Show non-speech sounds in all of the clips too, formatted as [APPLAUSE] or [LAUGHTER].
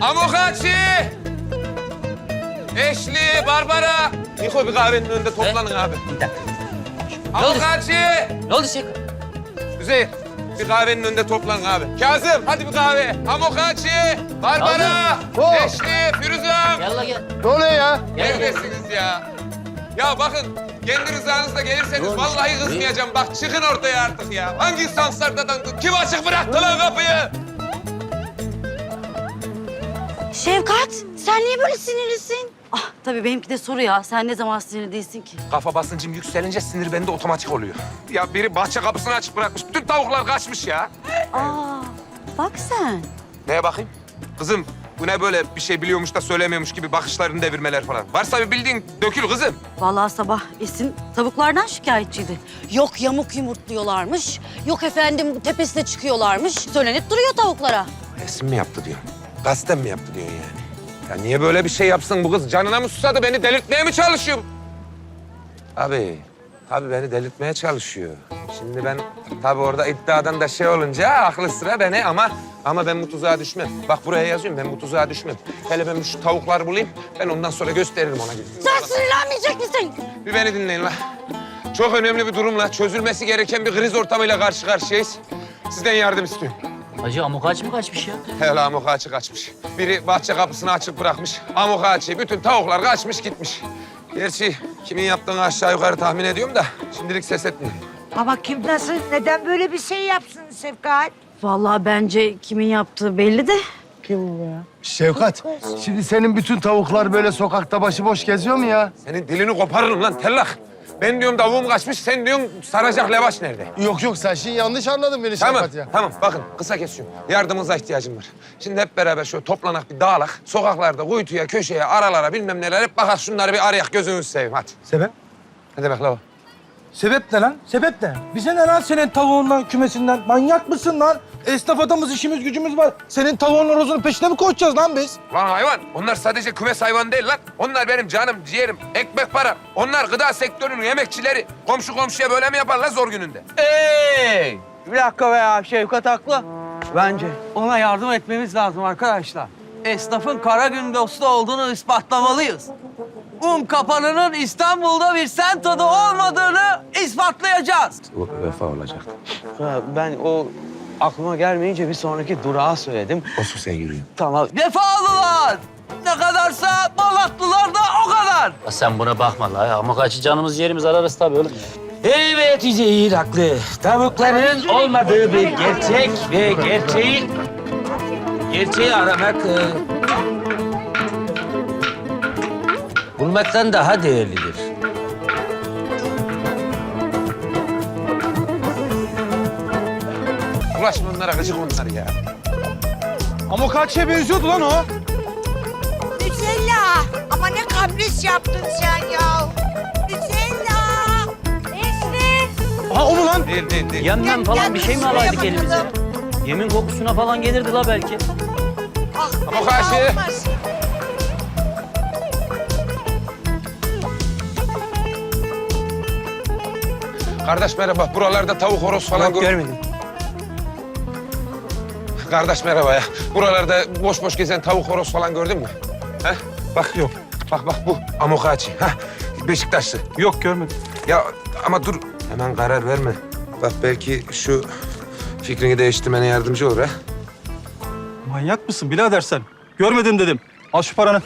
Amokachi! Eşli, Barbara. Niko bir kahvenin önünde toplanın abi. Bir dakika. Amokachi! Ne oldu Şevkat? Üzeyir, bir kahvenin önünde toplanın abi. Kazım, hadi bir kahve. Amokachi, Barbara, Oh. Eşli, Firuze Hanım. Gel. Ne oluyor ya? Gel gel. Neredesiniz ya? Ya bakın, kendi rızanızla gelirseniz Doğru. vallahi kızmayacağım. Bak çıkın ortaya artık ya. Hangi sansarda dandın? Kim açık bıraktı lan kapıyı? Şevkat, sen niye böyle sinirlisin? Ah tabii benimki de soru ya. Sen ne zaman sinirli değilsin ki? Kafa basıncım yükselince sinir bende otomatik oluyor. Ya biri bahçe kapısını açık bırakmış. Bütün tavuklar kaçmış ya. Aa, bak sen. Neye bakayım? Kızım bu ne böyle bir şey biliyormuş da söylemiyormuş gibi bakışlarını devirmeler falan. Varsa bir bildiğin dökül kızım. Vallahi sabah Esin tavuklardan şikayetçiydi. Yok yamuk yumurtluyorlarmış, yok efendim tepesine çıkıyorlarmış. Söylenip duruyor tavuklara. Resim mi yaptı diyorsun? Gazetem mi yaptı diyorsun yani? Ya niye böyle bir şey yapsın bu kız? Canına mı susadı? Beni delirtmeye mi çalışıyor? Abi, tabii beni delirtmeye çalışıyor. Şimdi ben tabii orada iddiadan da şey olunca aklı sıra beni ama ama ben bu tuzağa düşmem. Bak buraya yazıyorum ben bu tuzağa düşmem. Hele ben şu tavukları bulayım. Ben ondan sonra gösteririm ona gibi. Sen sinirlenmeyecek misin? Bir beni dinleyin la. Çok önemli bir durumla, çözülmesi gereken bir kriz ortamıyla karşı karşıyayız. Sizden yardım istiyorum. Hacı amok ağaç mı kaçmış ya? Hele amok ağacı kaçmış. Biri bahçe kapısını açık bırakmış. Amok ağacı, bütün tavuklar kaçmış gitmiş. Gerçi kimin yaptığını aşağı yukarı tahmin ediyorum da şimdilik ses etmiyorum. Ama kim nasıl, neden böyle bir şey yapsın Şefkat? Vallahi bence kimin yaptığı belli de. Şevkat, şimdi senin bütün tavuklar böyle sokakta başıboş geziyor mu ya? Senin dilini koparırım lan tellak. Ben diyorum tavuğum kaçmış, sen diyorsun saracak levaş nerede? Yok yok sen şimdi yanlış anladın beni Tamam, Şevkat ya. tamam. Bakın kısa kesiyorum. Yardımınıza ihtiyacım var. Şimdi hep beraber şöyle toplanak bir dağılak. Sokaklarda kuytuya, köşeye, aralara bilmem neler hep bakak şunları bir arayak gözünüzü seveyim hadi. Sebep? Ne demek la o? Sebep ne lan? Sebep ne? Bize ne lan senin tavuğundan, kümesinden? Manyak mısın lan? Esnaf adamız, işimiz gücümüz var. Senin tavuğun horozunun peşine mi koşacağız lan biz? Lan hayvan, onlar sadece kümes hayvan değil lan. Onlar benim canım, ciğerim, ekmek para. Onlar gıda sektörünün emekçileri. Komşu komşuya böyle mi yapar lan zor gününde? Hey! Bir dakika be ya, Şevkat haklı. Bence ona yardım etmemiz lazım arkadaşlar. Esnafın kara gün dostu olduğunu ispatlamalıyız. Un kapanının İstanbul'da bir sent adı olmadığını ispatlayacağız. Bu vefa olacak. Ben o aklıma gelmeyince bir sonraki durağı söyledim. Olsun sen yürüyün. Tamam. Vefalılar! Ne kadarsa Malatlılar da o kadar. Ya sen buna bakma la. Amok ağacı canımız yerimiz ararız tabii oğlum. Evet Üzeyir haklı. Tavukların olmadığı bir gerçek ve gerçeği... Gerçeği aramak... e, bulmaktan daha değerlidir. Ulaşma onlara, gıcık onlar ya. Ama kaç şeye benziyordu lan o. Nutella! Ama ne kapris yaptın sen ya. Nutella! Nesli! Ha o mu lan? Değil, değil, değil. Yandan falan bir şey mi alaydık elimize? Yemin kokusuna falan gelirdi la belki. Ah, karşı- olmaz. Kardeş merhaba, buralarda tavuk horoz falan... gör- Görmedim. Kardeş merhaba ya. Buralarda boş boş gezen tavuk horoz falan gördün mü? He? Bak yok. Bak bak bu amok ağacı. Ha? Beşiktaşlı. Yok görmedim. Ya ama dur. Hemen karar verme. Bak belki şu fikrini değiştirmene yardımcı olur ha. Manyak mısın birader sen? Görmedim dedim. Al şu paranı.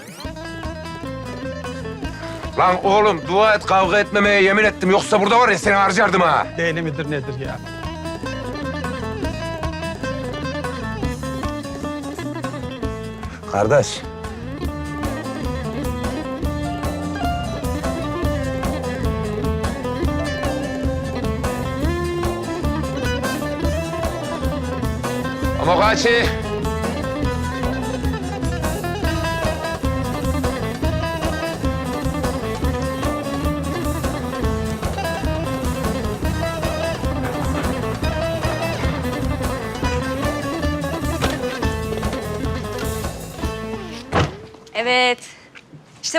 Lan oğlum dua et kavga etmemeye yemin ettim. Yoksa burada var ya seni harcardım ha. Değne midir nedir ya? Kardeş. Amok ağacı.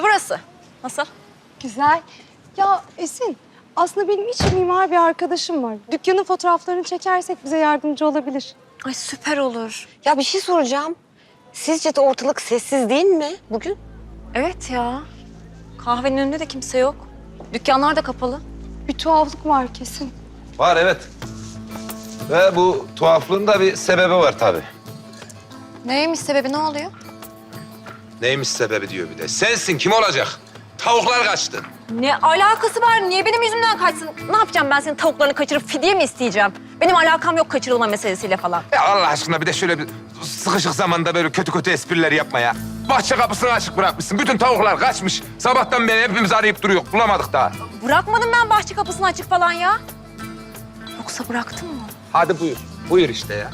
İşte burası. Nasıl? Güzel. Ya Esin, aslında benim iç mimar bir arkadaşım var. Dükkanın fotoğraflarını çekersek bize yardımcı olabilir. Ay süper olur. Ya bir şey soracağım. Sizce de ortalık sessiz değil mi bugün? Evet ya. Kahvenin önünde de kimse yok. Dükkanlar da kapalı. Bir tuhaflık var kesin. Var evet. Ve bu tuhaflığın da bir sebebi var tabii. Neymiş sebebi ne oluyor? Neymiş sebebi diyor bir de. Sensin kim olacak? Tavuklar kaçtı. Ne alakası var? Niye benim yüzümden kaçsın? Ne yapacağım ben senin tavuklarını kaçırıp fidye mi isteyeceğim? Benim alakam yok kaçırılma meselesiyle falan. Ya Allah aşkına bir de şöyle bir sıkışık zamanda böyle kötü kötü espriler yapma ya. Bahçe kapısını açık bırakmışsın. Bütün tavuklar kaçmış. Sabahtan beri hepimiz arayıp duruyor. Bulamadık daha. Bırakmadım ben bahçe kapısını açık falan ya. Yoksa bıraktın mı? Hadi buyur. Buyur işte ya.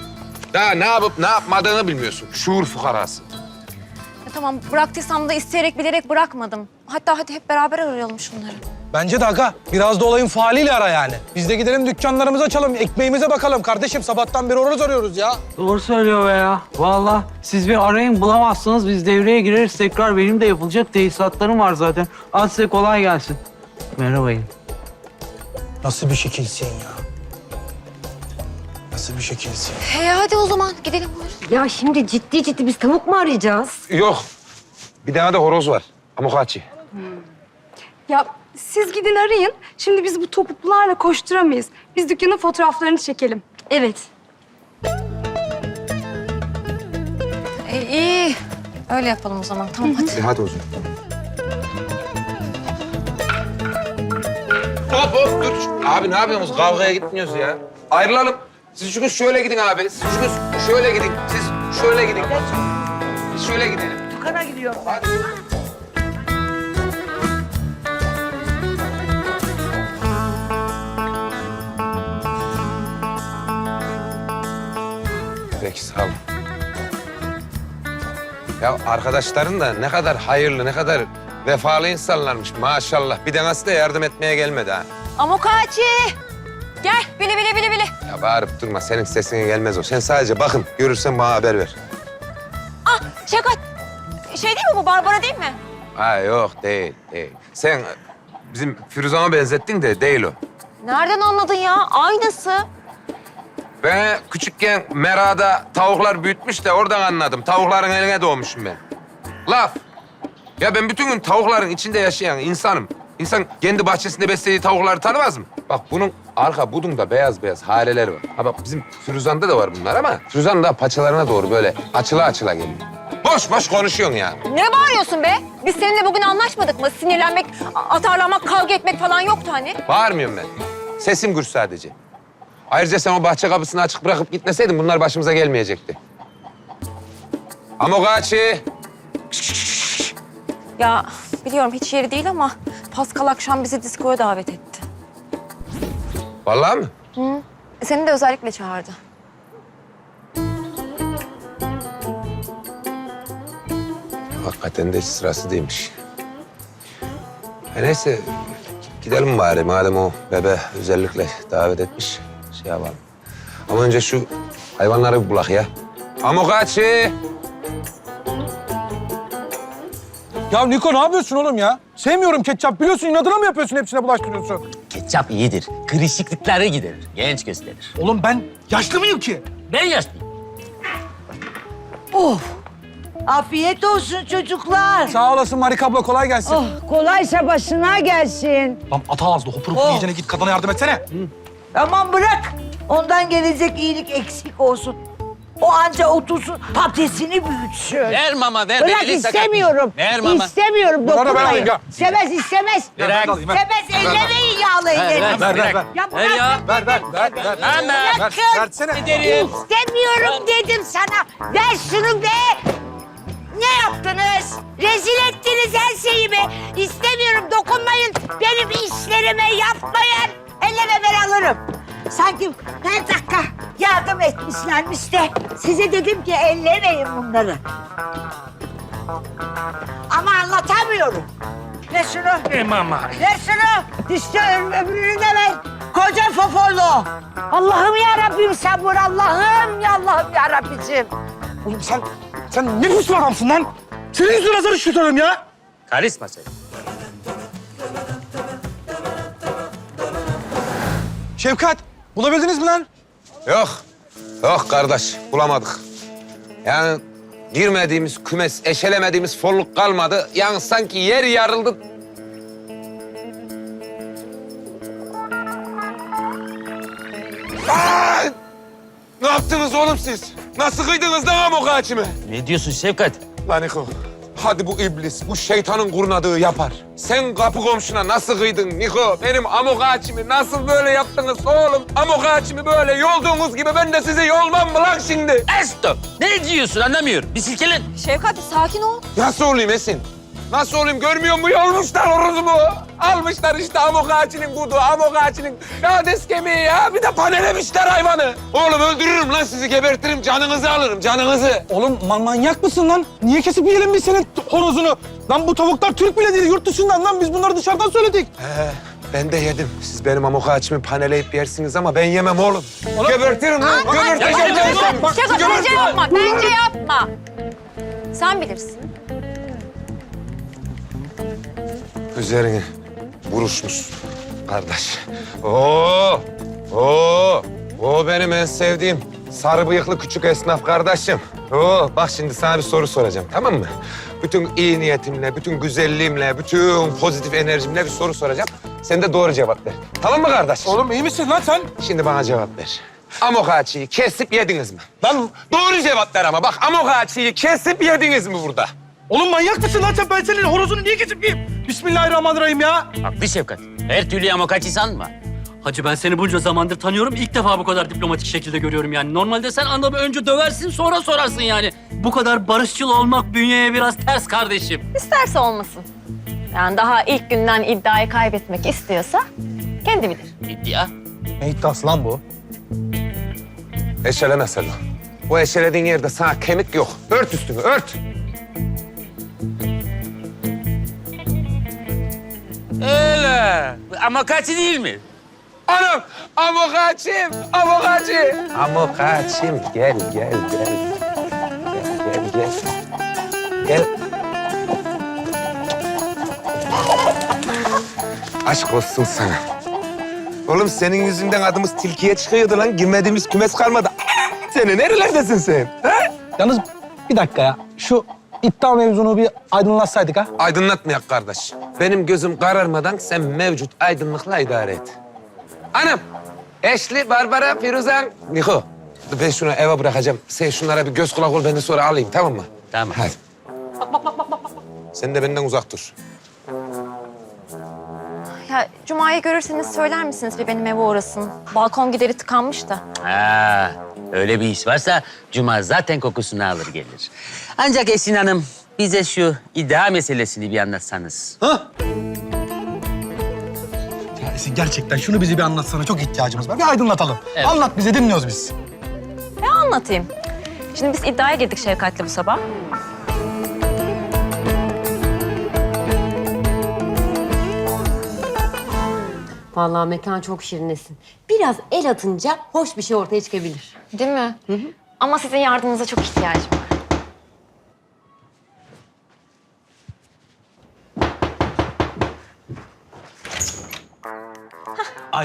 Daha ne yapıp ne yapmadığını bilmiyorsun. Şuur fukarası. Ya tamam bıraktıysam da isteyerek bilerek bırakmadım. Hatta hadi hep beraber arayalım şunları. Bence de aga biraz da olayın faaliyle ara yani. Biz de gidelim dükkanlarımızı açalım, ekmeğimize bakalım kardeşim. Sabahtan beri horoz arıyoruz ya. Doğru söylüyor be ya. Vallahi siz bir arayın bulamazsınız biz devreye gireriz tekrar. Benim de yapılacak tesisatlarım var zaten. Hadi size kolay gelsin. Merhabayım. Nasıl bir şekilsin ya? Nasıl bir şekilsin? He hadi o zaman gidelim buyurun. Ya şimdi ciddi ciddi biz tavuk mu arayacağız? Yok. Bir tane de horoz var. Amokachi. Ya siz gidin arayın. Şimdi biz bu topuklularla koşturamayız. Biz dükkanın fotoğraflarını çekelim. Evet. E, iyi. Öyle yapalım o zaman. Tamam hadi. E, hadi o zaman. Hop hop dur. Abi ne yapıyorsunuz? Kavgaya gitmiyoruz ya. Ayrılalım. Siz çünkü şöyle gidin abi. Siz çünkü şöyle gidin. Siz şöyle gidin. Biz şöyle gidelim. Dükkana gidiyorum. Hadi. Peki sağ olun. Ya arkadaşların da ne kadar hayırlı, ne kadar vefalı insanlarmış maşallah. Bir de yardım etmeye gelmedi ha. Amokachi! Gel bili bili bili bili. Ya bağırıp durma, senin sesine gelmez o. Sen sadece bakın, görürsen bana haber ver. Ah Şevkat. Şey değil mi bu Barbara değil mi? Ha yok, değil, değil. Sen bizim Firuzan'a benzettin de değil o. Nereden anladın ya? Aynısı. Ben küçükken merada tavuklar büyütmüş de oradan anladım. Tavukların eline doğmuşum ben. Laf. Ya ben bütün gün tavukların içinde yaşayan insanım. İnsan kendi bahçesinde beslediği tavukları tanımaz mı? Bak bunun arka budunda beyaz beyaz hareler var. Ha bak bizim Firuzan'da da var bunlar ama Firuzan da paçalarına doğru böyle açıla açıla geliyor. Boş boş konuşuyorsun ya. Ne bağırıyorsun be? Biz seninle bugün anlaşmadık mı? Sinirlenmek, a- atarlanmak, kavga etmek falan yoktu hani. Bağırmıyorum ben. Sesim gür sadece. Ayrıca sen o bahçe kapısını açık bırakıp gitmeseydin bunlar başımıza gelmeyecekti. Amogachi. Ya biliyorum hiç yeri değil ama Pascal akşam bizi diskoya davet etti. Vallahi mi? Seni de özellikle çağırdı. Hakikaten de hiç sırası değilmiş. E neyse gidelim bari madem o bebe özellikle davet etmiş. Şey yapalım. Ama önce şu hayvanları bir bulak ya. Amogachi. Ya Niko ne yapıyorsun oğlum ya? Sevmiyorum ketçap biliyorsun inadına mı yapıyorsun hepsine bulaştırıyorsun? Ketçap iyidir. Kırışıklıkları giderir. Genç gösterir. Oğlum ben yaşlı mıyım ki? Ben yaşlıyım. Afiyet olsun çocuklar. Sağ olasın Marika abla kolay gelsin. Oh, kolaysa başına gelsin. Lan ata ağızlı hopur hopur Oh. yiyeceğine git kadına yardım etsene. Aman bırak. Ondan gelecek iyilik eksik olsun. O anca otursun patatesini büyütsün. Ver mama ver. Bırak Elini sakat- istemiyorum. Ver mama. İstemiyorum Bana ver dokunmayın. ya. İstemez istemez. Bırak. alayım, ver. Ellemeyin yağlı Ver, ellerini. ver, Ver, ver, ver. Ya Ver ya. Ver ver ver ver. Ver, Ver, Bırakın. versene. Giderim. İstemiyorum dedim sana. Ver şunu be. Ne yaptınız? Rezil ettiniz her şeyi be. İstemiyorum dokunmayın. Benim işlerime yapmayın. Elleme ben alırım. Sanki her dakika yardım etmişlermiş de size dedim ki ellemeyin bunları. Ama anlatamıyorum. Ver şunu. E mama. Ver şunu. İşte ö- öbürünü de ver. Koca foforlu. Allah'ım ya Rabbim sabır. Allah'ım ya Allah'ım ya Rabbicim. Oğlum sen, sen ne biçim adamsın lan? Senin yüzünden azar işletiyorum ya. Karisma sen. Şevkat, bulabildiniz mi lan? Yok. Yok kardeş bulamadık. Yani Girmediğimiz kümes, eşelemediğimiz folluk kalmadı. Yani sanki yer yarıldı. Aa! Ne yaptınız oğlum siz? Nasıl kıydınız lan amok ağacımı? Ne diyorsun Şevkat? Lan Niko, hadi bu iblis, bu şeytanın kurnadığı yapar. Sen kapı komşuna nasıl kıydın Niko? Benim amok ağacımı nasıl böyle yaptınız oğlum? Amok ağacımı böyle yolduğunuz gibi ben de size yolmam mı lan şimdi? Esto! Ne diyorsun anlamıyorum. Bir silkelen. Şevkat sakin ol. Nasıl olayım Esin? Nasıl olayım görmüyor mu? Yolmuşlar horozumu. Almışlar işte amok ağacının kudu, amok ağacının kades kemiği ya. Bir de panelemişler hayvanı. Oğlum öldürürüm lan sizi, gebertirim. Canınızı alırım, canınızı. Oğlum man- manyak mısın lan? Niye kesip yiyelim biz senin horozunu? Lan bu tavuklar Türk bile değil, yurt dışından lan. Biz bunları dışarıdan söyledik. He, ben de yedim. Siz benim amok ağacımı paneleyip yersiniz ama ben yemem oğlum. Gebertirim lan, Gebertirim. bence yapma. Bence yapma. Sen bilirsin. Üzerine vuruşmuş kardeş. Oo, oo, o benim en sevdiğim sarı bıyıklı küçük esnaf kardeşim. Oo, bak şimdi sana bir soru soracağım tamam mı? Bütün iyi niyetimle, bütün güzelliğimle, bütün pozitif enerjimle bir soru soracağım. Sen de doğru cevap ver. Tamam mı kardeş? Oğlum iyi misin lan sen? Şimdi bana cevap ver. Amok ağaçıyı kesip yediniz mi? Lan doğru cevap ver ama bak amok ağaçıyı kesip yediniz mi burada? Oğlum manyak mısın lan sen? Ben senin horozunu niye kesip yiyeyim? Bismillahirrahmanirrahim ya. Haklı Şevkat. Her türlü amokacı sanma. Hacı ben seni bunca zamandır tanıyorum. İlk defa bu kadar diplomatik şekilde görüyorum yani. Normalde sen adamı önce döversin sonra sorarsın yani. Bu kadar barışçıl olmak bünyeye biraz ters kardeşim. İsterse olmasın. Yani daha ilk günden iddiayı kaybetmek istiyorsa kendi bilir. İddia. Ne iddiası lan bu? Eşeleme sen lan. O eşelediğin yerde sana kemik yok. Ört üstünü, ört. Öyle. Amokacı değil mi? Anam, avokacım, avokacı. Avokacım, gel, gel, gel. Gel, gel, gel. Gel. Aşk olsun sana. Oğlum senin yüzünden adımız tilkiye çıkıyordu lan. Girmediğimiz kümes kalmadı. Seni nerelerdesin sen? Ha? Yalnız bir dakika ya. Şu iddia mevzunu bir aydınlatsaydık ha. Aydınlatmayak kardeş. Benim gözüm kararmadan sen mevcut aydınlıkla idare et. Anam, Eşli, Barbara, Firuzan, Niko. Ben şunu eve bırakacağım. Sen şunlara bir göz kulak ol, ben de sonra alayım tamam mı? Tamam. Hadi. Sen de benden uzak dur. Ya Cuma'yı görürseniz söyler misiniz bir benim eve uğrasın? Balkon gideri tıkanmış da. Ha, öyle bir iş varsa Cuma zaten kokusunu alır gelir. Ancak Esin Hanım bize şu iddia meselesini bir anlatsanız. Ya Esin gerçekten şunu bize bir anlatsana. Çok ihtiyacımız var. Bir aydınlatalım. Evet. Anlat bize dinliyoruz biz. Ne anlatayım? Şimdi biz iddiaya girdik Şevkat'le bu sabah. Vallahi mekan çok şirinesin. Biraz el atınca hoş bir şey ortaya çıkabilir. Değil mi? Ama sizin yardımınıza çok ihtiyacım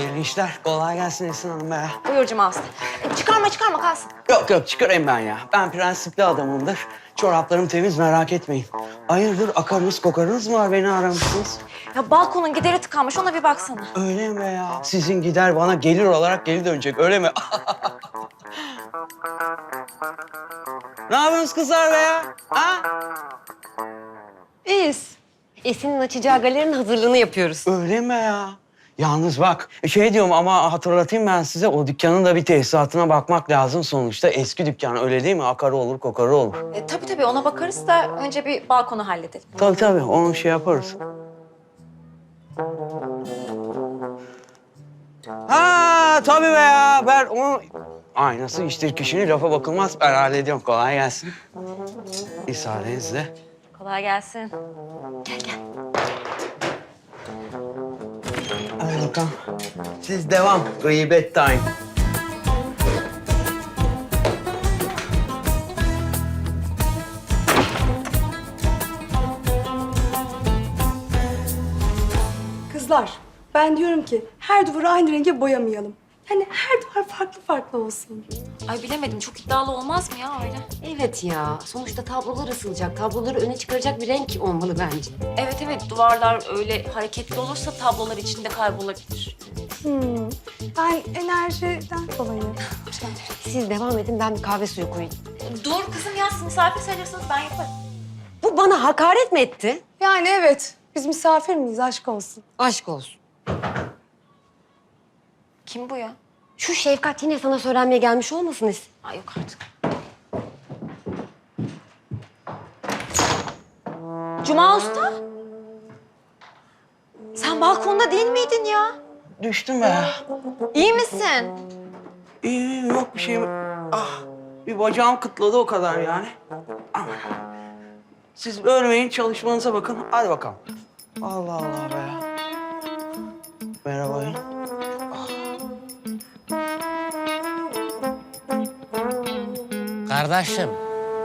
Hayırlı işler. Kolay gelsin Esin Hanım be. Buyur Cuma Usta. Çıkarma çıkarma kalsın. Yok yok çıkarayım ben ya. Ben prensipli adamımdır. Çoraplarım temiz merak etmeyin. Hayırdır akarınız kokarınız mı var beni aramışsınız? Ya balkonun gideri tıkanmış ona bir baksana. Öyle mi ya? Sizin gider bana gelir olarak geri dönecek öyle mi? [LAUGHS] ne yapıyorsunuz kızlar be ya? Ha? İyiyiz. Esin'in açacağı galerinin hazırlığını yapıyoruz. Öyle mi ya? Yalnız bak şey diyorum ama hatırlatayım ben size o dükkanın da bir tesisatına bakmak lazım sonuçta. Eski dükkan öyle değil mi? Akarı olur kokarı olur. E, tabii tabii ona bakarız da önce bir balkonu halledelim. Tabii tabii onu şey yaparız. Ha tabii be ya ben onu... Aynası iştir kişinin lafa bakılmaz. Ben hallediyorum kolay gelsin. İsaadenizle. Kolay gelsin. Hadi bakalım. Siz devam. Gıybet time. Kızlar, ben diyorum ki her duvarı aynı renge boyamayalım. Yani her duvar farklı farklı olsun. Ay bilemedim çok iddialı olmaz mı ya öyle? Evet ya. Sonuçta tablolar ısılacak. Tabloları öne çıkaracak bir renk olmalı bence. Evet evet duvarlar öyle hareketli olursa tablolar içinde kaybolabilir. Hmm. Ben enerjiden dolayı. Siz devam edin ben bir kahve suyu koyayım. Dur kızım ya siz misafir sayılırsınız ben yaparım. Bu bana hakaret mi etti? Yani evet. Biz misafir miyiz? Aşk olsun. Aşk olsun. Kim bu ya? Şu Şefkat yine sana söylenmeye gelmiş olmasın Esin? Ay yok artık. Cuma Usta? Sen balkonda değil miydin ya? Düştüm be. İyi misin? İyi, iyi, yok bir şeyim. Ah, bir bacağım kıtladı o kadar yani. Ama Siz ölmeyin, çalışmanıza bakın. Hadi bakalım. Allah Allah be. Merhaba. Kardeşim,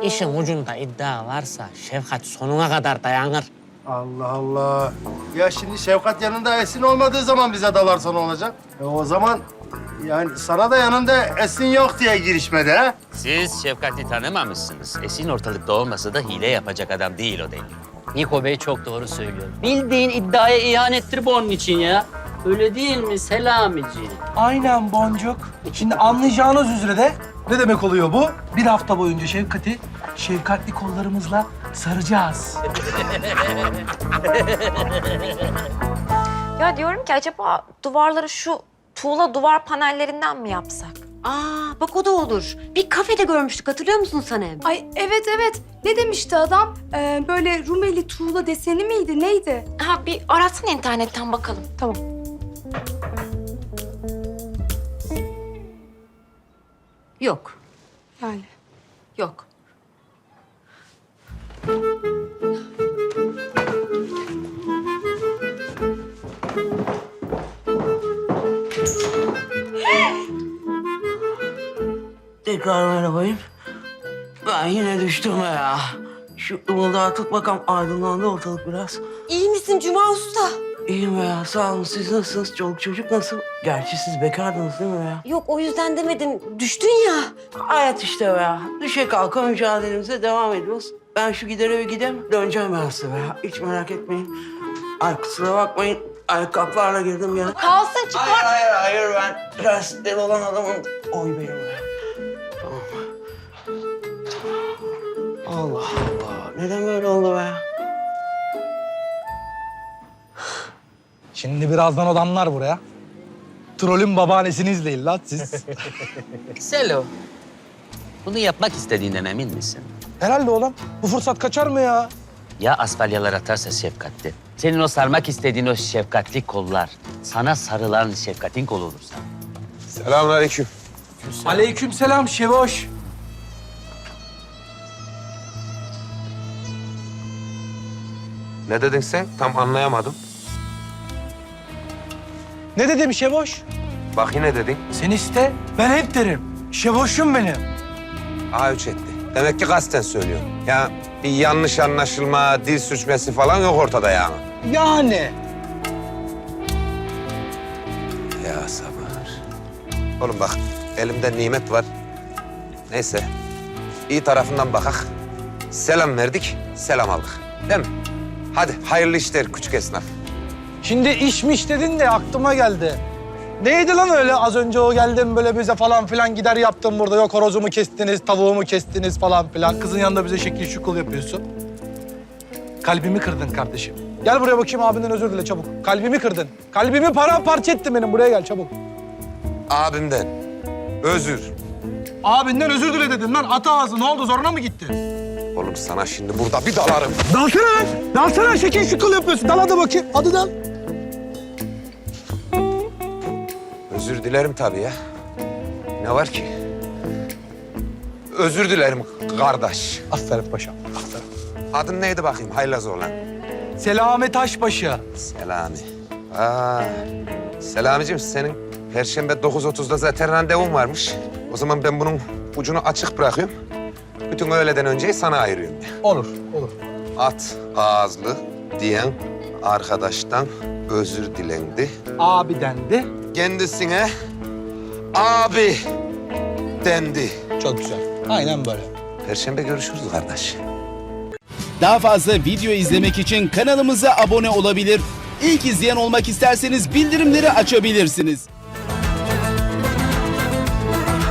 işin ucunda iddia varsa Şefkat sonuna kadar dayanır. Allah Allah. Ya şimdi Şevkat yanında Esin olmadığı zaman bize dalarsa ne olacak? E o zaman yani sana da yanında Esin yok diye girişmedi ha? Siz Şefkat'i tanımamışsınız. Esin ortalıkta olmasa da hile yapacak adam değil o değil. Niko Bey çok doğru söylüyor. Bildiğin iddiaya ihanettir bu onun için ya. Öyle değil mi Selamici? Aynen Boncuk. Şimdi anlayacağınız üzere de ne demek oluyor bu? Bir hafta boyunca Şefkat'i şefkatli kollarımızla saracağız. [LAUGHS] Ya diyorum ki acaba duvarları şu tuğla duvar panellerinden mi yapsak? Aa bak o da olur. Bir kafede görmüştük hatırlıyor musun Sanem? Ay evet evet. Ne demişti adam? Ee, böyle Rumeli tuğla deseni miydi? Neydi? Ha bir aratsana internetten bakalım. Tamam. Yok. Yani. Yok. Tekrar merhabayım. Ben yine düştüm ya. Şu ımıldattık bakalım aydınlandı ortalık biraz. İyi misin Cuma Usta? İyiyim ya sağ olun. Siz nasılsınız? Çoluk çocuk nasıl? Gerçi siz bekardınız değil mi ya? Yok o yüzden demedim. Düştün ya. Hayat işte ya. Düşe kalka mücadelemize devam ediyoruz. Ben şu gider eve gideyim. Döneceğim ben size ya. Hiç merak etmeyin. Ay kusura bakmayın. Ayakkabılarla girdim ya. Kalsın çıkma. Hayır hayır hayır ben prensipleri olan adamın oy benim be. Tamam. Allah Allah. Neden böyle oldu be? Şimdi birazdan adamlar buraya. Trolün babaannesini izleyin lan siz. [LAUGHS] Selo, bunu yapmak istediğinden emin misin? Herhalde oğlum. Bu fırsat kaçar mı ya? Ya asfalyalar atarsa şefkatli. Senin o sarmak istediğin o şefkatli kollar sana sarılan şefkatin kolu olursa. Selamünaleyküm. Aleyküm selam Şevoş. Ne dedin sen? Tam anlayamadım. Ne dedim Şevoş? Bak yine dedin. Sen iste, ben hep derim. Şevoş'um benim. A3 etti. Demek ki kasten söylüyor. Ya bir yanlış anlaşılma, dil sürçmesi falan yok ortada yani. Yani. Ya sabır. Oğlum bak elimde nimet var. Neyse. iyi tarafından bakak. Selam verdik, selam aldık. Değil mi? Hadi hayırlı işler küçük esnaf. Şimdi işmiş dedin de aklıma geldi. Neydi lan öyle az önce o geldin böyle bize falan filan gider yaptın burada. Yok horozumu kestiniz, tavuğumu kestiniz falan filan. Kızın yanında bize şekil şukul yapıyorsun. Kalbimi kırdın kardeşim. Gel buraya bakayım abinden özür dile çabuk. Kalbimi kırdın. Kalbimi paramparça ettin benim. Buraya gel çabuk. Abimden özür. Abinden özür dile dedin lan. At ağzı ne oldu zoruna mı gitti? Oğlum sana şimdi burada bir dalarım. Dalsana lan. Dalsana şekil şukul yapıyorsun. Dal hadi bakayım. Hadi dal. Özür dilerim tabii ya. Ne var ki? Özür dilerim kardeş. Aferin paşam. Aferin. Adın neydi bakayım haylaz olan? Selamet Taşbaşı. Selami. Aa, Selamicim senin Perşembe 9.30'da zaten randevun varmış. O zaman ben bunun ucunu açık bırakıyorum. Bütün öğleden önceyi sana ayırıyorum. Olur, olur. At ağızlı diyen arkadaştan özür dilendi. Abi dendi. Kendisine abi dendi. Çok güzel. Aynen böyle. Perşembe görüşürüz kardeş. Daha fazla video izlemek için kanalımıza abone olabilir. İlk izleyen olmak isterseniz bildirimleri açabilirsiniz.